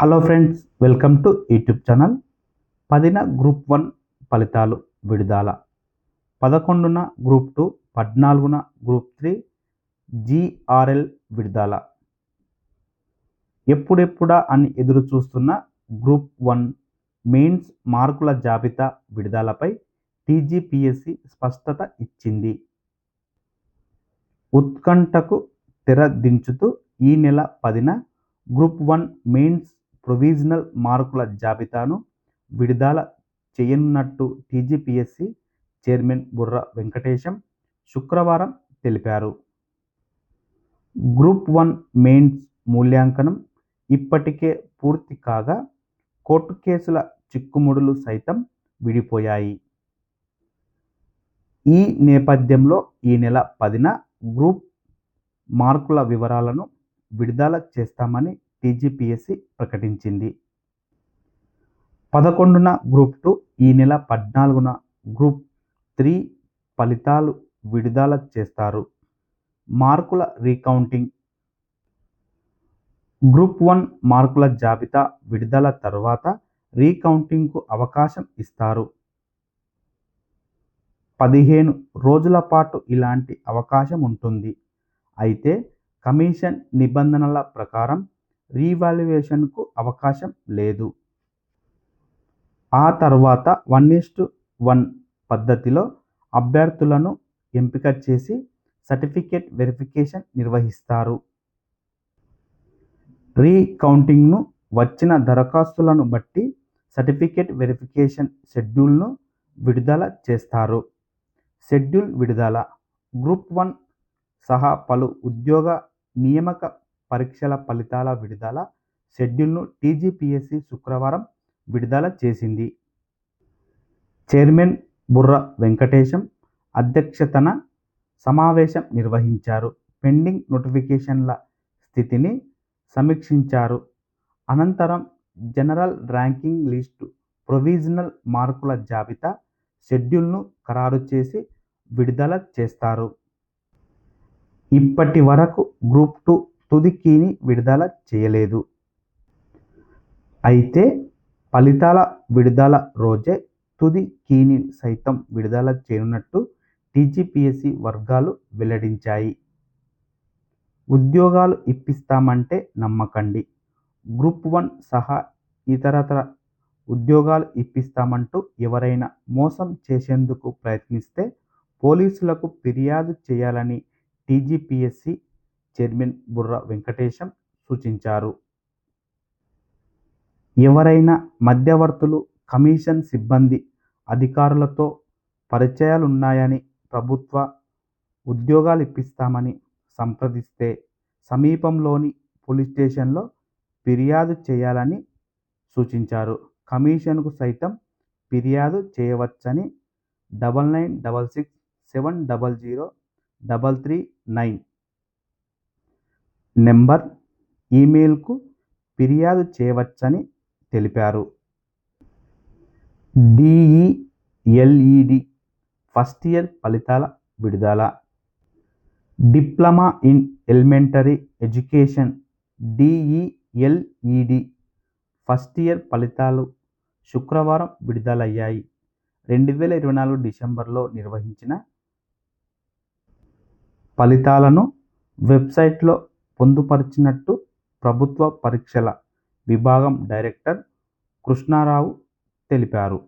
Hello friends welcome to YouTube channel పదిన group one ఫలితాలు విడుదల. పదకొండున గ్రూప్ టూ పద్నాలుగున గ్రూప్ త్రీ జీఆర్ఎల్ విడుదల. ఎప్పుడెప్పుడా అని ఎదురు చూస్తున్న గ్రూప్ వన్ మెయిన్స్ మార్కుల జాబితా విడుదలపై టీజీపీఎస్సీ స్పష్టత ఇచ్చింది. ఉత్కంఠకు తెర దించుతూ ఈ నెల పదిన గ్రూప్ వన్ మెయిన్స్ ప్రొవిజనల్ మార్కుల జాబితాను విడుదల చేయనున్నట్టు టీజీపీఎస్సీ చైర్మన్ బుర్ర వెంకటేశం శుక్రవారం తెలిపారు. గ్రూప్ వన్ మెయిన్స్ మూల్యాంకనం ఇప్పటికే పూర్తి కాగా కోర్టు కేసుల చిక్కుముడులు సైతం విడిపోయాయి. ఈ నేపథ్యంలో ఈ నెల పదిన గ్రూప్ మార్కుల వివరాలను విడుదల చేస్తామని టీజీపీఎస్సీ ప్రకటించింది. పదకొండున గ్రూప్ టూ ఈ నెల పద్నాలుగున గ్రూప్ త్రీ ఫలితాలు విడుదల చేస్తారు. మార్కుల రీకౌంటింగ్. గ్రూప్ వన్ మార్కుల జాబితా విడుదల తర్వాత రీకౌంటింగ్కు అవకాశం ఇస్తారు. పదిహేను రోజుల పాటు ఇలాంటి అవకాశం ఉంటుంది. అయితే కమిషన్ నిబంధనల ప్రకారం రీవాల్యుయేషన్కు అవకాశం లేదు. ఆ తర్వాత వన్ ఇస్టు వన్ పద్ధతిలో అభ్యర్థులను ఎంపిక చేసి సర్టిఫికేట్ వెరిఫికేషన్ నిర్వహిస్తారు. రీకౌంటింగ్ను వచ్చిన దరఖాస్తులను బట్టి సర్టిఫికేట్ వెరిఫికేషన్ షెడ్యూల్ను విడుదల చేస్తారు. షెడ్యూల్ విడుదల గ్రూప్ వన్ సహా పలు ఉద్యోగ నియామక పరీక్షల ఫలితాల విడుదల షెడ్యూల్ను టీజీపీఎస్సీ శుక్రవారం విడుదల చేసింది. చైర్మన్ బుర్ర వెంకటేశం అధ్యక్షతన సమావేశం నిర్వహించారు. పెండింగ్ నోటిఫికేషన్ల స్థితిని సమీక్షించారు. అనంతరం జనరల్ ర్యాంకింగ్ లిస్టు ప్రొవిజనల్ మార్కుల జాబితా షెడ్యూల్ను ఖరారు చేసి విడుదల చేస్తారు. ఇప్పటి వరకు గ్రూప్ టూ తుది కీని విడుదల చేయలేదు. అయితే ఫలితాల విడుదల రోజే తుది కీని సైతం విడుదల చేయనున్నట్టు టీజీపీఎస్సీ వర్గాలు వెల్లడించాయి. ఉద్యోగాలు ఇప్పిస్తామంటే నమ్మకండి. గ్రూప్ వన్ సహా ఇతరతర ఉద్యోగాలు ఇప్పిస్తామంటూ ఎవరైనా మోసం చేసేందుకు ప్రయత్నిస్తే పోలీసులకు ఫిర్యాదు చేయాలని టీజీపీఎస్సీ చైర్మన్ బుర్ర వెంకటేశం సూచించారు. ఎవరైనా మధ్యవర్తులు కమిషన్ సిబ్బంది అధికారులతో పరిచయాలున్నాయని ప్రభుత్వ ఉద్యోగాలు ఇప్పిస్తామని సంప్రదిస్తే సమీపంలోని పోలీస్ స్టేషన్లో ఫిర్యాదు చేయాలని సూచించారు. కమిషన్కు సైతం ఫిర్యాదు చేయవచ్చని double nine double six seven double zero double three nine number ఈమెయిల్కు ఫిర్యాదు చేయవచ్చని తెలిపారు. డిఈఎల్ఈడి ఫస్ట్ ఇయర్ ఫలితాల విడుదల. Diploma in elementary education DElEd first year ఫలితాలు శుక్రవారం విడుదలయ్యాయి. రెండు వేల ఇరవై నాలుగు డిసెంబర్లో నిర్వహించిన ఫలితాలను వెబ్సైట్లో పొందుపరిచినట్టు ప్రభుత్వ పరీక్షల విభాగం డైరెక్టర్ కృష్ణారావు తెలిపారు.